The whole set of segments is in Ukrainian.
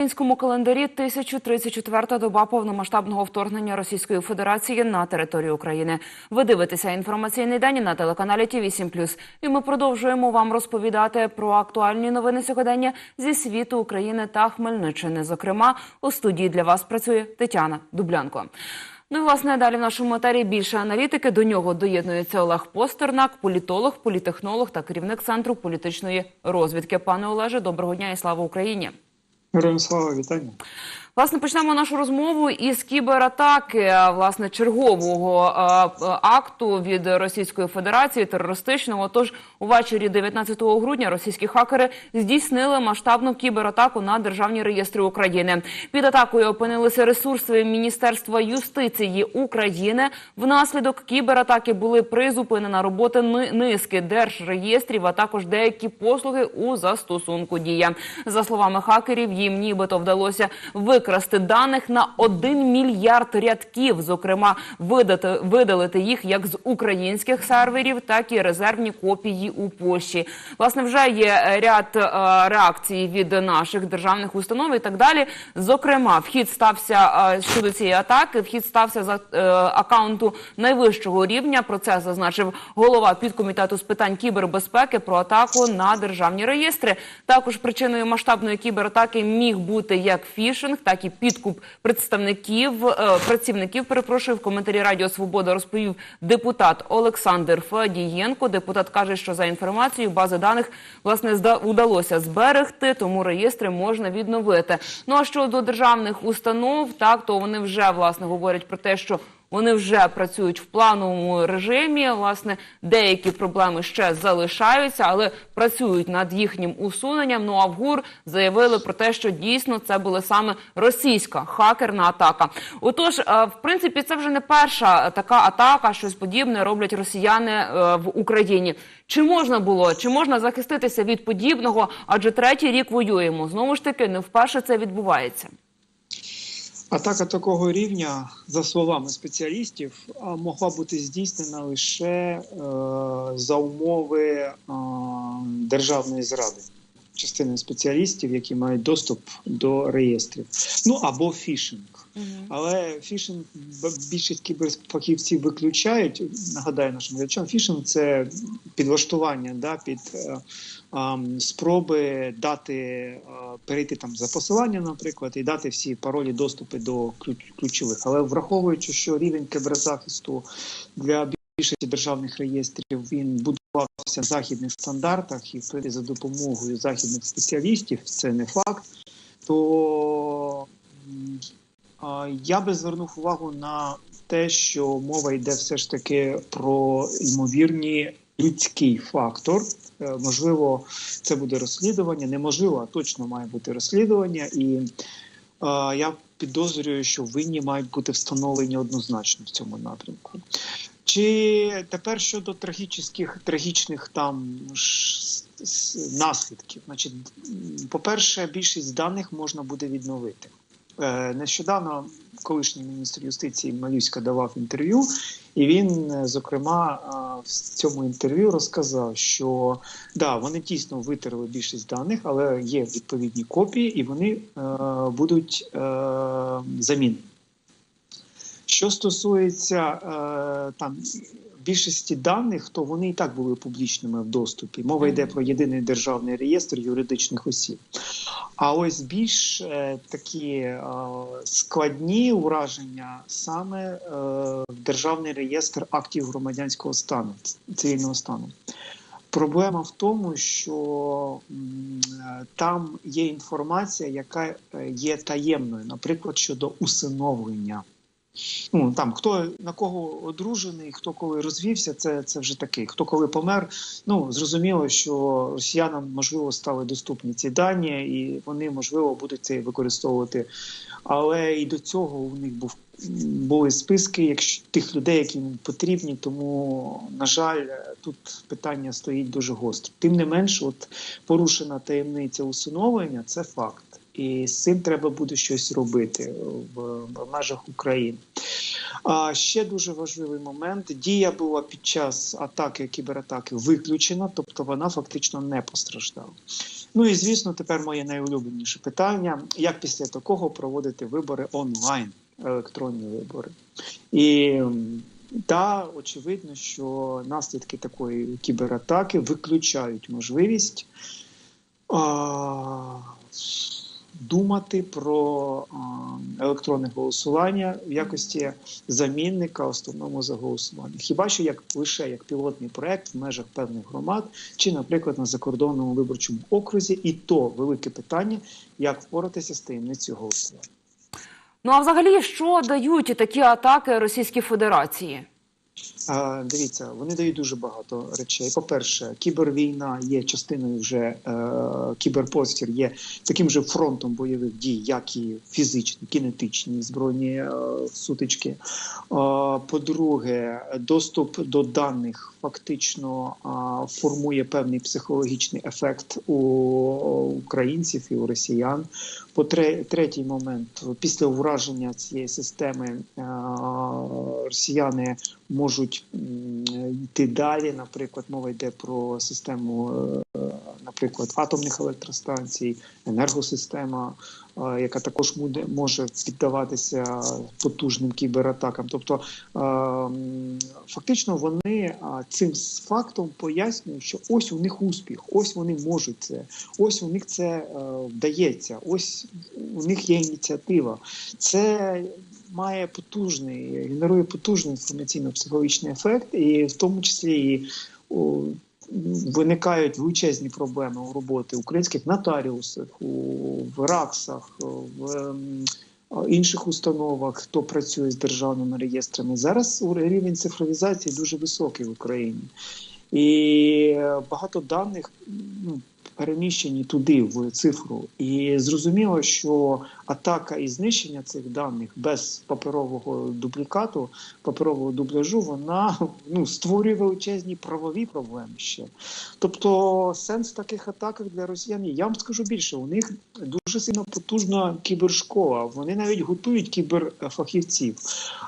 Українському календарі 1034-та доба повномасштабного вторгнення Російської Федерації на територію України. Ви дивитеся інформаційний день на телеканалі Ті 7 І ми продовжуємо вам розповідати про актуальні новини сьогодення зі світу України та Хмельниччини. Зокрема, у студії для вас працює Тетяна Дублянко. Ну і власне далі в нашому етері більше аналітики. До нього доєднується Олег Постернак, політолог, політехнолог та керівник центру політичної розвідки. Пане Олеже, доброго дня і слава Україні. Героям слава вітання. Власне, почнемо нашу розмову із кібератаки, власне, чергового акту від Російської Федерації терористичного. Тож увечері 19 грудня російські хакери здійснили масштабну кібератаку на державні реєстри України. Під атакою опинилися ресурси Міністерства юстиції України. Внаслідок кібератаки були призупинена робота низки держреєстрів, а також деякі послуги у застосунку дія. За словами хакерів, їм нібито вдалося викрасти даних на 1 мільярд рядків, зокрема видати видалити їх як з українських серверів, так і резервні копії у Польщі. Власне, вже є ряд е, реакцій від наших державних установ і так далі. Зокрема, вхід стався е, щодо цієї атаки. Вхід стався за е, акаунту найвищого рівня. Про це зазначив голова підкомітету з питань кібербезпеки про атаку на державні реєстри. Також причиною масштабної кібератаки міг бути як фішинг, так і підкуп представників е, працівників. Перепрошую в коментарі Радіо Свобода розповів депутат Олександр Фадієнко. Депутат каже, що за інформацією бази даних власне удалося зберегти, тому реєстри можна відновити. Ну а щодо державних установ, так то вони вже власне говорять про те, що вони вже працюють в плановому режимі. Власне, деякі проблеми ще залишаються, але працюють над їхнім усуненням. Ну а в ГУР заявили про те, що дійсно це була саме російська хакерна атака. Отож, е, в принципі, це вже не перша така атака, щось подібне роблять росіяни е, в Україні. Чи можна було, чи можна захиститися від подібного? Адже третій рік воюємо. Знову ж таки, не вперше це відбувається. Атака такого рівня, за словами спеціалістів, могла бути здійснена лише е, за умови державної зради, частини спеціалістів, які мають доступ до реєстрів, ну або фішинг. Угу. Але фішинг більшість кіберфахівців виключають. Нагадаю нашим глядачам, фішинг це підлаштування да, під е, спроби дати перейти там за посилання, наприклад, і дати всі паролі доступи до ключових. Але враховуючи, що рівень кіберзахисту для більшості державних реєстрів він будувався на західних стандартах і за допомогою західних спеціалістів, це не факт, то я би звернув увагу на те, що мова йде все ж таки про ймовірні людський фактор. Е, можливо, це буде розслідування, неможливо, а точно має бути розслідування, і е, я підозрюю, що винні мають бути встановлені однозначно в цьому напрямку. Чи тепер щодо трагічних трагічних там наслідків, значить, по-перше, більшість даних можна буде відновити. Е, нещодавно колишній міністр юстиції Малюська давав інтерв'ю, і він, е, зокрема, в цьому інтерв'ю розказав, що да, вони дійсно витерли більшість даних, але є відповідні копії, і вони е, будуть е, замінені. Що стосується е, там більшості даних, то вони і так були публічними в доступі. Мова йде про єдиний державний реєстр юридичних осіб. А ось більш е, такі е, складні ураження саме е, державний реєстр актів громадянського стану цивільного стану. Проблема в тому, що там є інформація, яка є таємною, наприклад, щодо усиновлення. Ну там хто на кого одружений, хто коли розвівся, це це вже такий. Хто коли помер. Ну зрозуміло, що росіянам можливо стали доступні ці дані, і вони можливо будуть це використовувати. Але і до цього у них був були списки, якщо тих людей, які їм потрібні. Тому на жаль, тут питання стоїть дуже гостро. Тим не менш, от порушена таємниця усиновлення це факт і з цим треба буде щось робити в, в межах України. А ще дуже важливий момент: дія була під час атаки кібератаки виключена, тобто вона фактично не постраждала. Ну і звісно, тепер моє найулюбленіше питання: як після такого проводити вибори онлайн, електронні вибори? І та очевидно, що наслідки такої кібератаки виключають можливість думати про електронне голосування в якості замінника основному за голосування. Хіба що як лише як пілотний проект в межах певних громад, чи, наприклад, на закордонному виборчому окрузі, і то велике питання, як впоратися з таємницею голосування. Ну а взагалі, що дають такі атаки Російській Федерації? Дивіться, вони дають дуже багато речей. По-перше, кібервійна є частиною вже е, є таким же фронтом бойових дій, як і фізичні, кінетичні збройні е, сутички. А, по-друге, доступ до даних фактично а, формує певний психологічний ефект у українців і у росіян. По тре- третій момент, після ураження цієї системи е, росіяни можуть йти далі. Наприклад, мова йде про систему, е, наприклад, атомних електростанцій, енергосистема, е, яка також може піддаватися потужним кібератакам. Тобто, е, фактично, вони цим фактом пояснюють, що ось у них успіх, ось вони можуть це, ось у них це е, вдається, ось у них є ініціатива. Це має потужний, генерує потужний інформаційно-психологічний ефект, і в тому числі і виникають величезні проблеми у роботи українських нотаріусів, в РАКСах, в ем, інших установах, хто працює з державними реєстрами. Зараз рівень цифровізації дуже високий в Україні. І багато даних ну, переміщені туди, в цифру. І зрозуміло, що атака і знищення цих даних без паперового дублікату, паперового дубляжу, вона ну, створює величезні правові проблеми ще. Тобто сенс таких атак для росіян, я вам скажу більше, у них дуже сильно потужна кібершкола. Вони навіть готують кіберфахівців.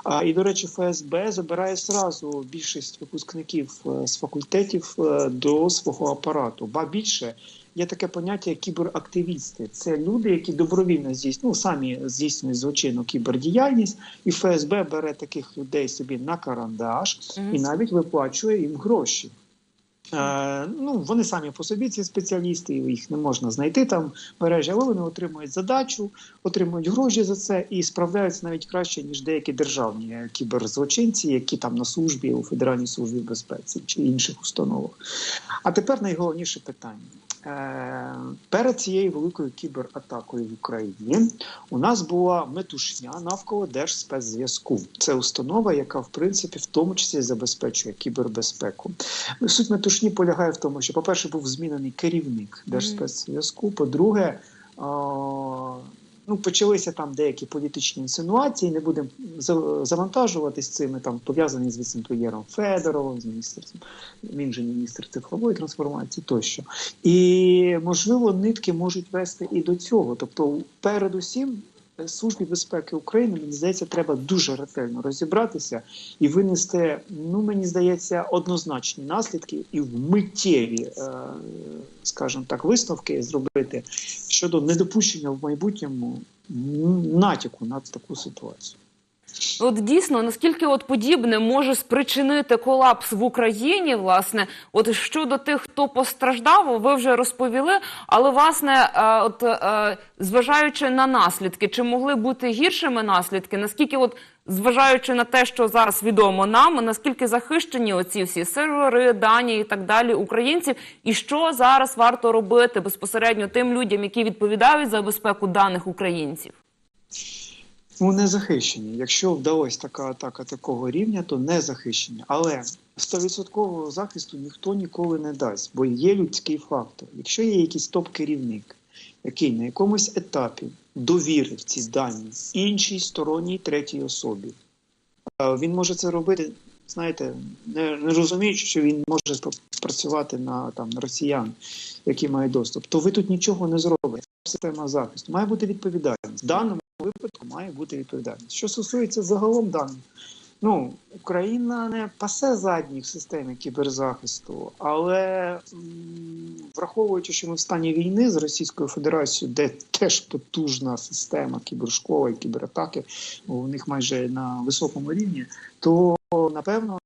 А, і, до речі, ФСБ забирає зразу більшість випускників е, з факультетів е, до свого апарату. Ба більше є таке поняття як кіберактивісти. Це люди, які добровільно здійснюють, ну, самі здійснюють злочинну кібердіяльність, і ФСБ бере таких людей собі на карандаш і навіть виплачує їм гроші. Е, ну, вони самі по собі ці спеціалісти, їх не можна знайти там в мережі, але вони отримують задачу, отримують гроші за це і справляються навіть краще, ніж деякі державні кіберзлочинці, які там на службі у Федеральній службі безпеці чи інших установах. А тепер найголовніше питання. Е, Перед цією великою кібератакою в Україні у нас була метушня навколо Держспецзв'язку. Це установа, яка в принципі в тому числі забезпечує кібербезпеку. Суть метушні полягає в тому, що, по-перше, був змінений керівник Держспецзв'язку. По-друге, ну, почалися там деякі політичні інсинуації, не будемо за- завантажуватись цими, там пов'язані з віцемпрем'єром Федоровим, з міністерством, він же міністр цифрової трансформації тощо. І, можливо, нитки можуть вести і до цього. Тобто, передусім, Службі безпеки України, мені здається, треба дуже ретельно розібратися і винести, ну мені здається, однозначні наслідки і миттєві, е, скажімо так, висновки зробити щодо недопущення в майбутньому натяку на таку ситуацію. От дійсно, наскільки от подібне може спричинити колапс в Україні, власне, от щодо тих, хто постраждав, ви вже розповіли. Але власне, е, от е, зважаючи на наслідки, чи могли бути гіршими наслідки? Наскільки, от зважаючи на те, що зараз відомо нам, наскільки захищені оці всі сервери, дані і так далі українців, і що зараз варто робити безпосередньо тим людям, які відповідають за безпеку даних українців? Ну, не захищені. Якщо вдалося така атака такого рівня, то не захищені. Але 100% захисту ніхто ніколи не дасть, бо є людський фактор. Якщо є якийсь топ-керівник, який на якомусь етапі довірив ці дані іншій сторонній третій особі, він може це робити, знаєте, не, не розуміючи, що він може спрацювати на там росіян, які мають доступ, то ви тут нічого не зробите. Система захисту має бути відповідальність. В даному випадку має бути відповідальність. Що стосується загалом даних, Ну, Україна не пасе задні в системі кіберзахисту, але враховуючи, що ми в стані війни з Російською Федерацією, де теж потужна система кібершкола і кібератаки, у них майже на високому рівні, то напевно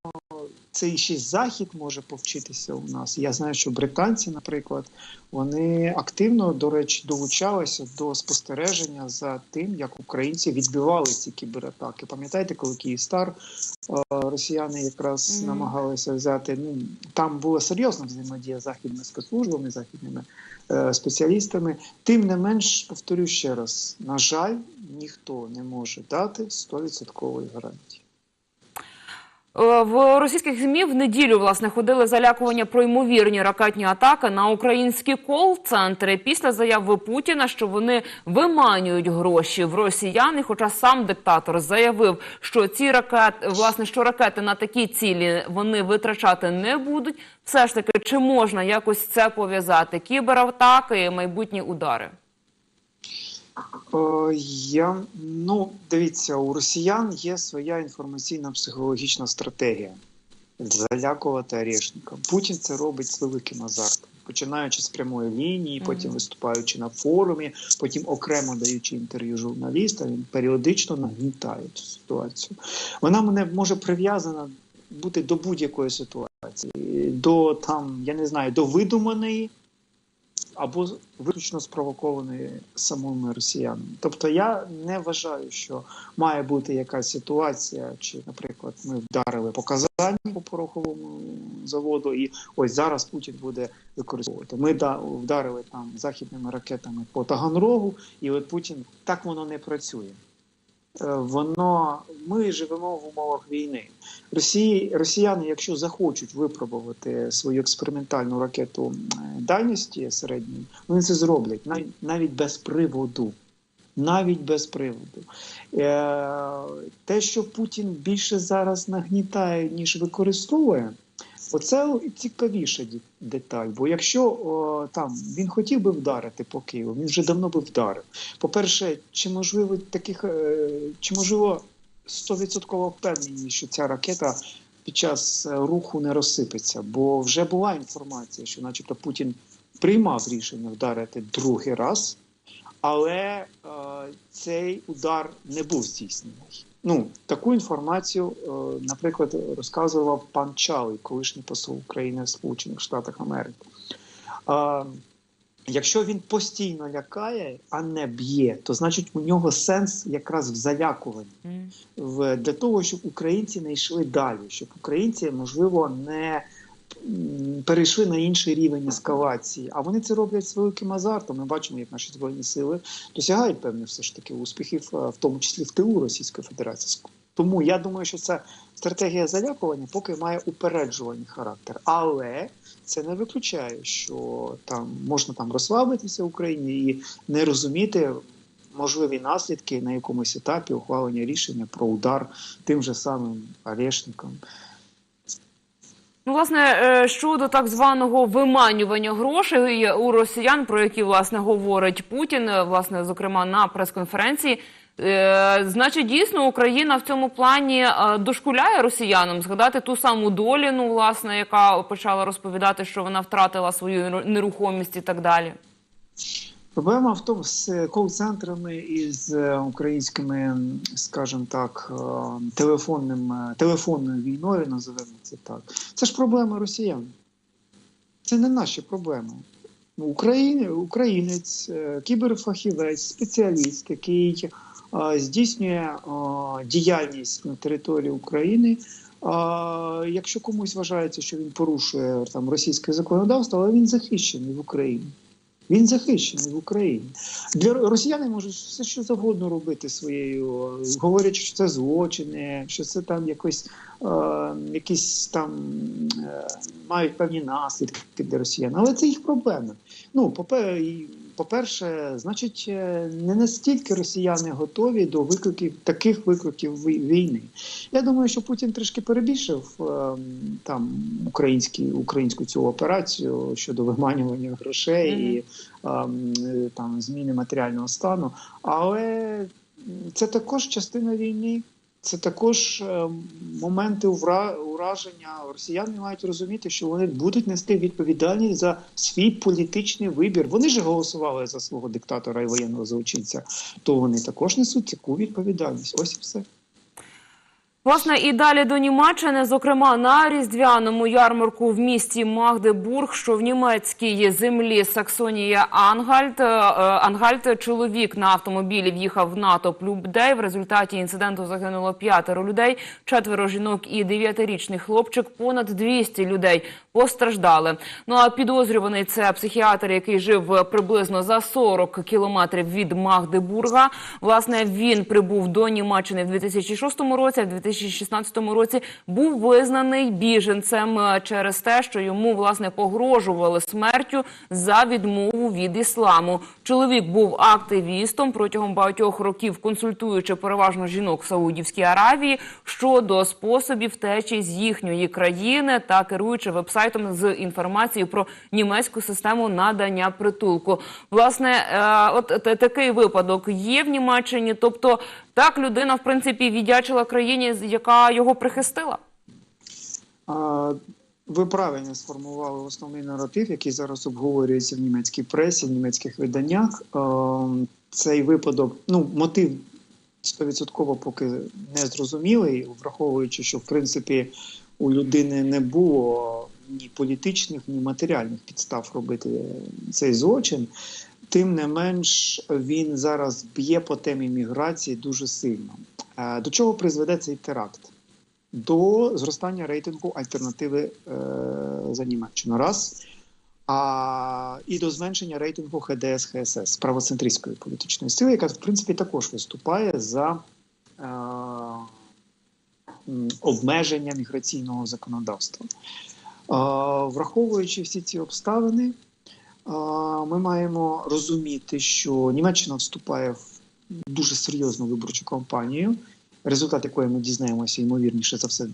цей ще захід може повчитися у нас. Я знаю, що британці, наприклад, вони активно, до речі, долучалися до спостереження за тим, як українці відбивали ці кібератаки. Пам'ятаєте, коли Київстар росіяни якраз Мгм. намагалися взяти. Ну там була серйозна взаємодія з західними спецслужбами, західними е, спеціалістами. Тим не менш, повторю ще раз: на жаль, ніхто не може дати 100% гарантії. Е, В російських ЗМІ в неділю власне ходили залякування про ймовірні ракетні атаки на українські кол-центри після заяви Путіна, що вони виманюють гроші в росіян. І хоча сам диктатор заявив, що ці ракети, власне, що ракети на такі цілі вони витрачати не будуть. Все ж таки, чи можна якось це пов'язати? Кібератаки майбутні удари? Е, Я ну дивіться, у росіян є своя інформаційна психологічна стратегія залякувати орешником. Путін це робить з великим азартом, починаючи з прямої лінії, потім виступаючи на форумі, потім окремо даючи інтерв'ю журналістам, він періодично нагнітає цю ситуацію. Вона мене може прив'язана бути до будь-якої ситуації, до там, я не знаю, до видуманої або виключно спровокованої самими росіянами. Тобто я не вважаю, що має бути якась ситуація, чи, наприклад, ми вдарили по Казані по пороховому заводу, і ось зараз Путін буде використовувати. Ми да, вдарили там західними ракетами по Таганрогу, і от Путін так воно не працює. Е, Воно ми живемо в умовах війни. Росії, росіяни, якщо захочуть випробувати свою експериментальну ракету дальності середньої, вони це зроблять навіть, навіть без приводу. Навіть без приводу. Е, те, що Путін більше зараз нагнітає, ніж використовує, оце цікавіша деталь. Бо якщо о, там він хотів би вдарити по Києву, він вже давно би вдарив. По-перше, чи можливо таких, е, чи можливо 100% впевнені, що ця ракета під час е, руху не розсипеться? Бо вже була інформація, що, начебто, Путін приймав рішення вдарити другий раз, але е, цей удар не був здійснений. Ну, таку інформацію, е, наприклад, розказував пан Чалий, колишній посол України в Сполучених Штатах Америки. Якщо він постійно лякає, а не б'є, то значить у нього сенс якраз в залякуванні для того, щоб українці не йшли далі, щоб українці, можливо, не перейшли на інший рівень ескалації. А вони це роблять з великим азартом. Ми бачимо, як наші збройні сили досягають певних все ж таки успіхів, е, в тому числі в тилу Російської Федерації. Тому я думаю, що ця стратегія залякування поки має упереджувальний характер, але це не виключає, що там можна там розслабитися в Україні і не розуміти можливі наслідки на якомусь етапі ухвалення рішення про удар тим же самим Орешником. Ну, власне, е, щодо так званого виманювання грошей у росіян, про які власне говорить Путін, е, власне, зокрема на прес-конференції. Е, значить, дійсно Україна в цьому плані дошкуляє росіянам згадати ту саму Доліну, власне, яка почала розповідати, що вона втратила свою нерухомість і так далі. Проблема в тому з кол-центрами і з е, українськими, скажімо так, е, телефонним, е, телефонною війною, називаємо це так. Це ж проблема росіян. Це не наші проблеми. Ну, Україн, українець, кіберфахівець, спеціаліст, який здійснює діяльність на території України. Якщо комусь вважається, що він порушує там російське законодавство, але він захищений в Україні. Він захищений в Україні. Для росіяни можуть все що завгодно робити своєю, говорять, що це злочини, що це там якось е, якісь там е, мають певні наслідки для росіян. Але це їх проблема. Ну, і, по-перше, значить, е, не настільки росіяни готові до викликів таких викликів війни. Я думаю, що Путін трішки перебільшив е, там українські, українську цю операцію щодо виманювання грошей і е, там зміни матеріального стану. Але це також частина війни. Це також е, моменти ураження. Росіяни мають розуміти, що вони будуть нести відповідальність за свій політичний вибір. Вони ж голосували за свого диктатора і воєнного злочинця, то вони також несуть таку відповідальність. Ось і все. Власне, і далі до Німеччини, зокрема на різдвяному ярмарку в місті Магдебург, що в німецькій землі Саксонія Ангальт. Е, Ангальт чоловік на автомобілі в'їхав в НАТО людей. В результаті інциденту загинуло п'ятеро людей, четверо жінок і дев'ятирічний хлопчик. Понад 200 людей постраждали. Ну а підозрюваний це психіатр, який жив приблизно за 40 кілометрів від Магдебурга. Власне, він прибув до Німеччини в 2006 році, а в 2016 році був визнаний біженцем е, через те, що йому власне погрожували смертю за відмову від ісламу. Чоловік був активістом протягом багатьох років, консультуючи переважно жінок в Саудівській Аравії щодо способів втечі з їхньої країни та керуючи вебсайтом з інформацією про німецьку систему надання притулку. Власне, е, от такий випадок є в Німеччині. Тобто, так людина в принципі віддячила країні, яка його прихистила. Ви правильно сформували основний наратив, який зараз обговорюється в німецькій пресі, в німецьких виданнях. Цей випадок, ну, мотив 100% поки не зрозумілий, враховуючи, що в принципі у людини не було ні політичних, ні матеріальних підстав робити цей злочин. Тим не менш, він зараз б'є по темі міграції дуже сильно. Е, До чого призведе цей теракт? До зростання рейтингу альтернативи е, за Німеччину. Раз. А, і до зменшення рейтингу ХДС ХСС правоцентристської політичної сили, яка в принципі також виступає за е, обмеження міграційного законодавства. Враховуючи всі ці обставини, ми маємо розуміти, що Німеччина вступає в дуже серйозну виборчу кампанію, результат якої ми дізнаємося, ймовірніше за все,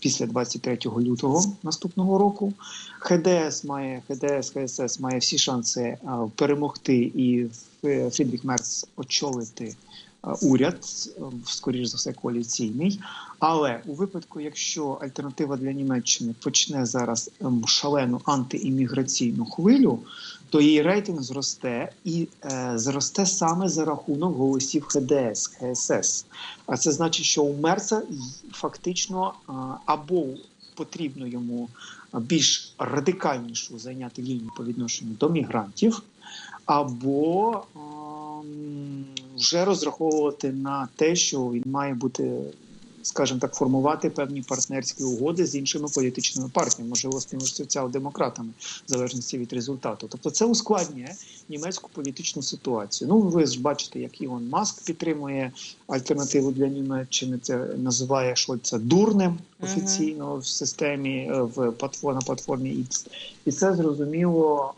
після 23 лютого наступного року. ХДС має ХДС, ХСС має всі шанси перемогти і Фрідріх Мерц очолити уряд, е, скоріш за все, коаліційний. Але у випадку, якщо альтернатива для Німеччини почне зараз ем, шалену антиімміграційну хвилю, то її рейтинг зросте і е, зросте саме за рахунок голосів ХДС, ХСС. А це значить, що у Мерца фактично е, або потрібно йому більш радикальнішу зайняти лінію по відношенню до мігрантів, або ем, вже розраховувати на те, що він має бути, скажімо так, формувати певні партнерські угоди з іншими політичними партіями, можливо, з тими ж соціал-демократами, в залежності від результату. Тобто це ускладнює німецьку політичну ситуацію. Ну, ви ж бачите, як Ілон Маск підтримує альтернативу для Німеччини. Це називає Шольца дурним офіційно в системі е, в платформ, на платформі X. І це зрозуміло.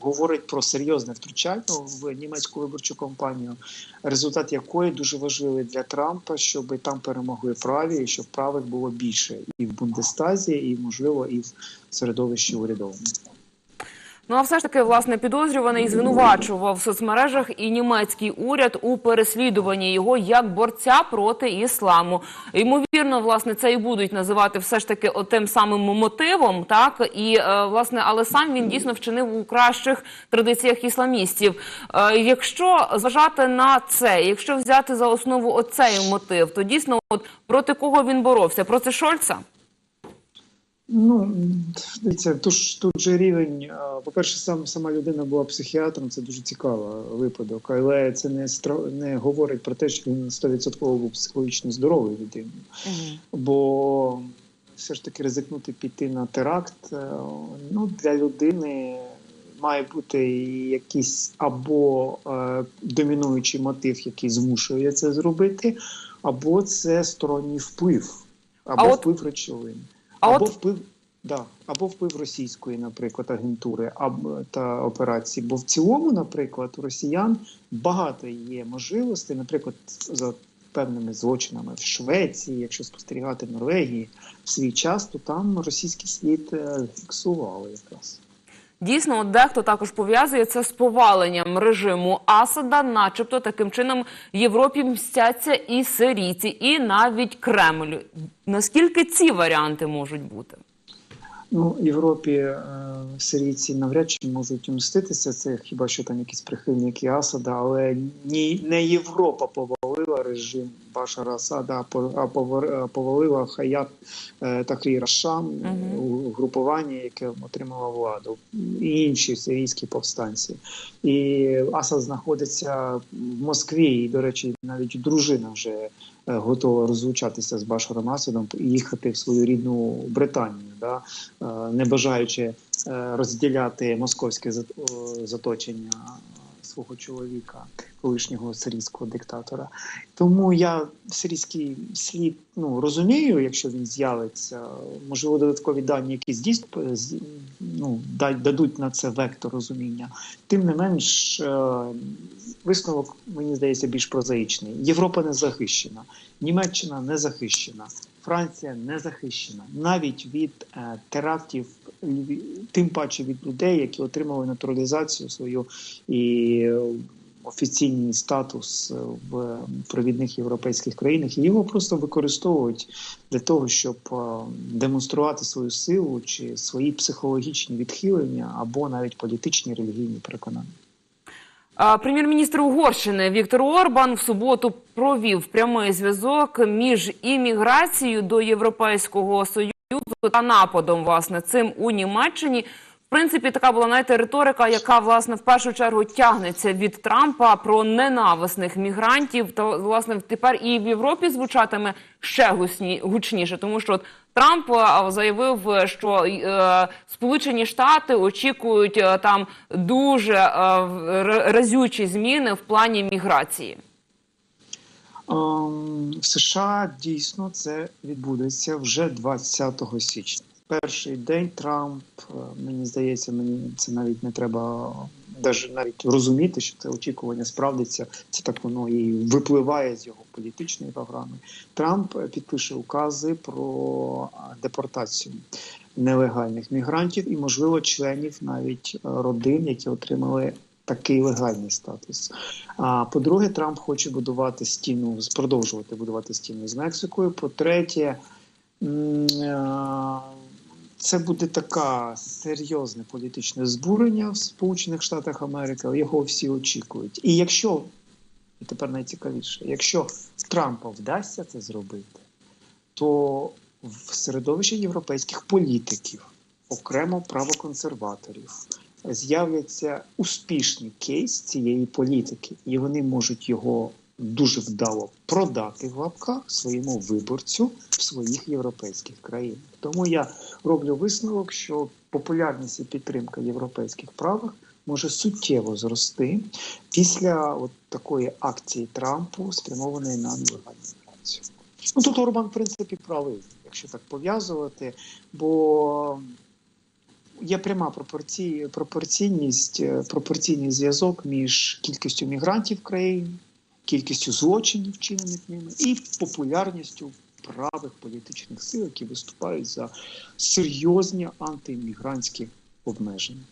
Говорить про серйозне втручання в німецьку виборчу кампанію, результат якої дуже важливий для Трампа, щоб там перемогли праві, і щоб правих було більше і в Бундестазі, і можливо, і в середовищі урядовому. Ну а все ж таки, власне, підозрюваний звинувачував в соцмережах і німецький уряд у переслідуванні його як борця проти ісламу. Ймовірно, власне, це і будуть називати все ж таки тим самим мотивом, так і е, власне, але сам він дійсно вчинив у кращих традиціях ісламістів. Е, Якщо зважати на це, якщо взяти за основу оцей мотив, то дійсно, от проти кого він боровся? Проти Шольца? Ну дивіться, тут, ж- тут же рівень. По-перше, сам сама людина була психіатром, це дуже цікавий випадок, але це не стро- не говорить про те, що він 100% був психологічно здоровий людиною. Бо все ж таки ризикнути піти на теракт е, ну, для людини має бути якийсь або е, домінуючий мотив, який змушує це зробити, або це сторонній вплив, або А от- вплив речовин, А або от вплив. Да, або вплив російської, наприклад, агентури або та операції. Бо в цілому, наприклад, у росіян багато є можливостей, наприклад, за певними злочинами в Швеції, якщо спостерігати в Норвегії в свій час, то там російський слід е, фіксували якраз. Дійсно от дехто також пов'язує це з поваленням режиму Асада, начебто таким чином Європі мстяться і сирійці, і навіть Кремль. Наскільки ці варіанти можуть бути? Ну, Європі е, сирійці навряд чи можуть мститися. Це хіба що там якісь прихильники Асада, але ні, не Європа повалила режим Башара Асада, повалила Хаят е, Тахрір Шам, Мгм. угрупування, яке отримало владу, і інші сирійські повстанці. І Асад знаходиться в Москві, і, до речі, навіть дружина вже е, готова розлучатися з Башаром Асадом і їхати в свою рідну Британію, да? е, не бажаючи е, розділяти московське зат- заточення свого чоловіка, колишнього сирійського диктатора. Тому я сирійський слід ну, розумію, якщо він з'явиться. Можливо, додаткові дані, які здійс... ну, дадуть на це вектор розуміння. Тим не менш, е, висновок, мені здається, більш прозаїчний. Європа не захищена, Німеччина не захищена, Франція не захищена навіть від е, терактів, тим паче від людей, які отримали натуралізацію свою і е, офіційний статус е, в провідних європейських країнах, і його просто використовують для того, щоб е, демонструвати свою силу чи свої психологічні відхилення або навіть політичні релігійні переконання. Прем'єр-міністр Угорщини Віктор Орбан в суботу провів прямий зв'язок між імміграцією до Європейського союзу та нападом власне цим у Німеччині. В принципі, така була знаєте, риторика, яка власне в першу чергу тягнеться від Трампа про ненависних мігрантів. Та власне тепер і в Європі звучатиме ще гучніше, тому що от Трамп заявив, що е, Сполучені Штати очікують е, там дуже е, разючі зміни в плані міграції. Ем, В США дійсно це відбудеться вже 20 січня. Перший день Трамп, е, мені здається, мені це навіть не треба даже навіть розуміти, що це очікування справдиться. Це так воно і випливає з його політичної програми. Трамп е, підпише укази про депортацію нелегальних мігрантів і, можливо, членів навіть е, родин, які отримали такий легальний статус. А по-друге, Трамп хоче будувати стіну, продовжувати будувати стіну з Мексикою. По-третє, е, це буде таке серйозне політичне збурення в Сполучених Штатах Америки. Його всі очікують. І якщо і тепер найцікавіше, якщо Трампа вдасться це зробити, то в середовищі європейських політиків, окремо правоконсерваторів, з'являться успішний кейс цієї політики, і вони можуть його дуже вдало продати в лапках своєму виборцю в своїх європейських країнах. Тому я роблю висновок, що популярність і підтримка європейських правих може суттєво зрости після от такої акції Трампу, спрямованої на нелегальну. Ну тут Орбан, в принципі, правий, якщо так пов'язувати, бо є пряма пропорцій, пропорційність, е, пропорційний зв'язок між кількістю мігрантів в країні, кількістю злочинів, вчинених ними, і популярністю правих політичних сил, які виступають за серйозні антиіммігрантські обмеження.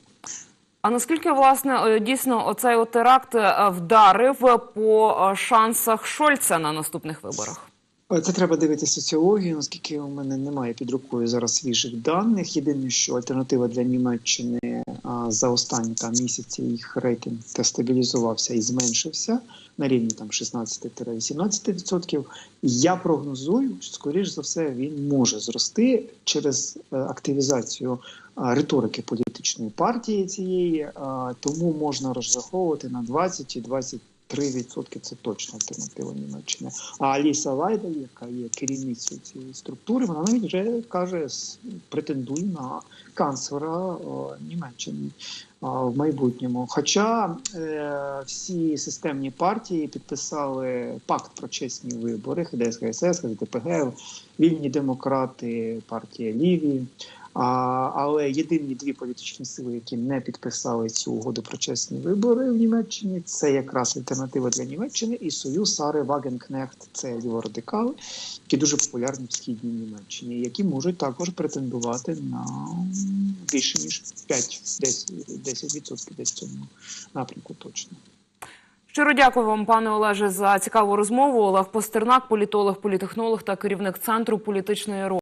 А наскільки власне е, дійсно оцей теракт е, вдарив по шансах Шольца на наступних виборах? Е, це треба дивитися соціологію, оскільки у мене немає під рукою зараз свіжих даних. Єдине, що альтернатива для Німеччини за останні там місяці їх рейтинг стабілізувався і зменшився на рівні там 16-18%. Я прогнозую, що скоріш за все він може зрости через е, активізацію риторики політичної партії цієї, тому можна розраховувати на 20 і 25 3% це точно альтернатива Німеччини. А Аліса Вайда, яка є керівницею цієї структури, вона навіть вже каже, претендує на канцлера е, Німеччини е, в майбутньому. Хоча е, всі системні партії підписали пакт про чесні вибори, ХДС, ХСС, ХДПГ, вільні демократи, партія Ліві. Але єдині дві політичні сили, які не підписали цю угоду про чесні вибори в Німеччині, це якраз альтернатива для Німеччини і союз Сари Вагенкнехт, це ліворадикали, які дуже популярні в східній Німеччині, які можуть також претендувати на більше ніж 5-10% 10% десь в цьому напрямку точно. Щиро дякую вам, пане Олеже, за цікаву розмову. Олег Постернак, політолог, політехнолог та керівник центру політичної